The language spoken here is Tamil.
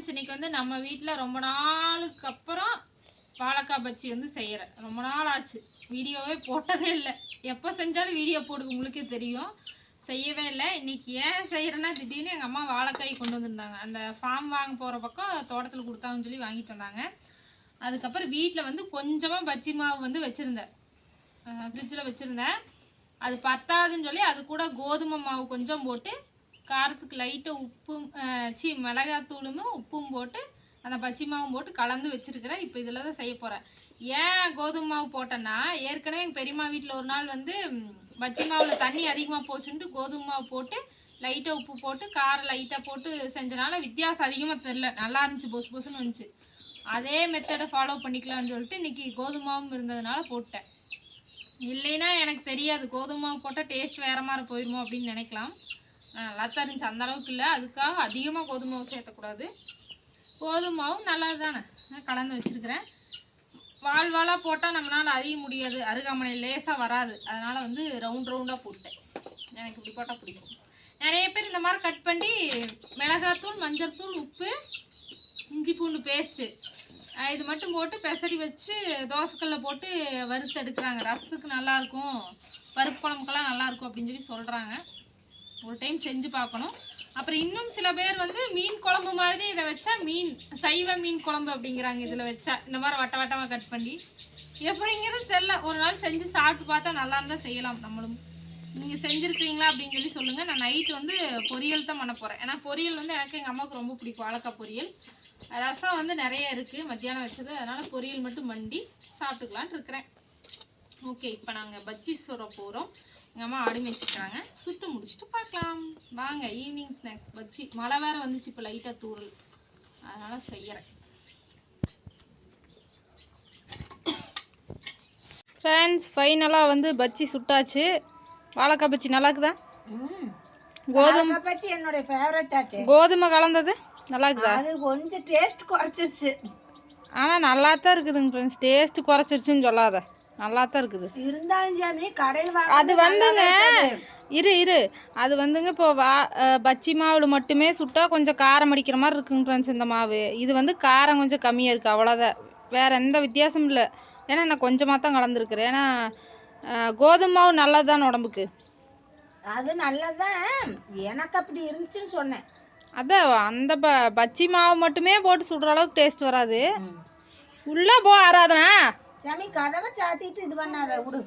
ஃப்ரெண்ட்ஸ் இன்னைக்கு வந்து நம்ம வீட்டில் ரொம்ப நாளுக்கு அப்புறம் வாழைக்காய் பச்சி வந்து செய்கிறேன் ரொம்ப நாள் ஆச்சு. வீடியோவே போட்டதே இல்லை. எப்போ செஞ்சாலும் வீடியோ போடுங்க உங்களுக்கே தெரியும். செய்யவே இல்லை. இன்னைக்கு ஏன் செய்கிறேன்னா திடீர்னு எங்கள் அம்மா வாழைக்காய் கொண்டு வந்திருந்தாங்க. அந்த ஃபார்ம் வாங்க போகிற பக்கம் தோட்டத்தில் கொடுத்தாங்கன்னு சொல்லி வாங்கிட்டு வந்தாங்க. அதுக்கப்புறம் வீட்டில் வந்து கொஞ்சமாக பச்சி மாவு வந்து வச்சுருந்தேன். ஃப்ரிட்ஜில் வச்சுருந்தேன். அது பத்தாதுன்னு சொல்லி அது கூட கோதுமை மாவு கொஞ்சம் போட்டு காரத்துக்கு லைட்டாக உப்பும் சி சீ மிளகாத்தூளும் உப்பும் போட்டு அந்த பச்சை மாவும் போட்டு கலந்து வச்சுருக்கிறேன் இப்போ இதில் தான் செய்ய போகிறேன் ஏன் கோதுமை மாவு போட்டேன்னா ஏற்கனவே எங்கள் பெரியம்மா வீட்டில் ஒரு நாள் வந்து பச்சை மாவில் தண்ணி அதிகமாக போச்சுன்ட்டு கோதுமை மாவு போட்டு லைட்டாக உப்பு போட்டு காரம் லைட்டாக போட்டு செஞ்சனால வித்தியாசம் அதிகமாக தெரில நல்லா இருந்துச்சு பொசு பொசுன்னு இருந்துச்சு அதே மெத்தடை ஃபாலோ பண்ணிக்கலாம்னு சொல்லிட்டு இன்றைக்கி கோதுமை மாவும் இருந்ததுனால போட்டேன். இல்லைன்னா எனக்கு தெரியாது கோதுமை மாவு போட்டால் டேஸ்ட் வேறு மாதிரி போயிடுமோ அப்படின்னு நினைக்கலாம். நல்லா தான் இருந்துச்சு. அந்த அளவுக்கு இல்லை. அதுக்காக அதிகமாக கோதுமை மாவு சேர்த்தக்கூடாது. கோதுமை மாவும் நல்லா தானே கலந்து வச்சுருக்கிறேன். வால் வாலாக போட்டால் நம்மளால் அறிய முடியாது. அருகாமனை லேசாக வராது. அதனால் வந்து ரவுண்ட் ரவுண்டாக போட்டேன். எனக்கு இப்படி போட்டால் பிடிக்கும். நிறைய பேர் இந்த மாதிரி கட் பண்ணி மிளகாத்தூள் மஞ்சள் தூள் உப்பு இஞ்சி பூண்டு பேஸ்ட்டு இது மட்டும் போட்டு பெசரி வச்சு தோசைக்கல்ல போட்டு வறுத்து எடுக்கிறாங்க. ரசத்துக்கு நல்லாயிருக்கும் பருப்பு குழம்புக்கெல்லாம் நல்லாயிருக்கும் அப்படின்னு சொல்லி சொல்கிறாங்க ஒரு டைம் செஞ்சு பார்க்கணும். அப்புறம் இன்னும் சில பேர் வந்து மீன் குழம்பு மாதிரி இதை வச்சா மீன் சைவ மீன் குழம்பு அப்படிங்கிறாங்க இதில் வச்சா. இந்த மாதிரி வட்ட வட்டமாக கட் பண்ணி. எப்படிங்கிறது தெரில ஒரு நாள் செஞ்சு சாப்பிட்டு பார்த்தா நல்லா இருந்தால் செய்யலாம் நம்மளும். நீங்கள் செஞ்சுருக்கீங்களா அப்படின்னு சொல்லி சொல்லுங்கள் நான் நைட்டு வந்து பொரியல் தான் பண்ண போகிறேன் ஏன்னா பொரியல் வந்து எனக்கு எங்கள் அம்மாவுக்கு ரொம்ப பிடிக்கும். வாழைக்காய் பொரியல். ரசம் வந்து நிறைய இருக்குது மத்தியானம் வச்சது. அதனால் பொரியல் மட்டும் மண்டி சாப்பிட்டுக்கலான்னு இருக்கிறேன். ஓகே இப்போ நாங்கள் பஜ்ஜி சுட போகிறோம் எங்கள் அம்மா ஆடி வச்சுக்கிறாங்க சுட்டு முடிச்சுட்டு பார்க்கலாம். வாங்க ஈவினிங் ஸ்நாக்ஸ் பஜ்ஜி. மழை வேற வந்துச்சு இப்போ லைட்டாக தூறல். அதனால் செய்கிறேன் ஃப்ரெண்ட்ஸ் ஃபைனலாக வந்து பஜ்ஜி சுட்டாச்சு. வாழைக்காய் பஜ்ஜி நல்லா இருக்குதா? கோதுமை பச்சி என்னுடைய ஃபேவரட் ஆச்சு. கோதுமை கலந்தது நல்லா இருக்குதா? அது கொஞ்சம் டேஸ்ட் குறைச்சிருச்சு. ஆனால் நல்லா தான் இருக்குதுங்க ஃப்ரெண்ட்ஸ் டேஸ்ட் குறைச்சிருச்சுன்னு சொல்லாத. நல்லா தான் இருக்குது. இருந்தாலும் சாமி கடையில் வாங்க அது வந்துங்க. இரு இரு. அது வந்துங்க இப்போ வா பச்சி மாவில் மட்டுமே சுட்டா கொஞ்சம் காரம் அடிக்கிற மாதிரி இருக்குங்க ஃப்ரெண்ட்ஸ் இந்த மாவு. இது வந்து காரம் கொஞ்சம் கம்மியாக இருக்குது அவ்வளோதான் வேற எந்த வித்தியாசமும் இல்லை. ஏன்னா நான் கொஞ்சமாக தான் கலந்துருக்குறேன். ஏன்னா கோதுமை மாவு நல்லது தான் உடம்புக்கு. அது நல்லதான் எனக்கு அப்படி இருந்துச்சுன்னு சொன்னேன். அதான் அந்த ப பச்சி மாவு மட்டுமே போட்டு சுடுற அளவுக்கு டேஸ்ட் வராது. உள்ளே போ ஆராதனா. சாமி கதவை சாத்திட்டு இது பண்ணாத விடு.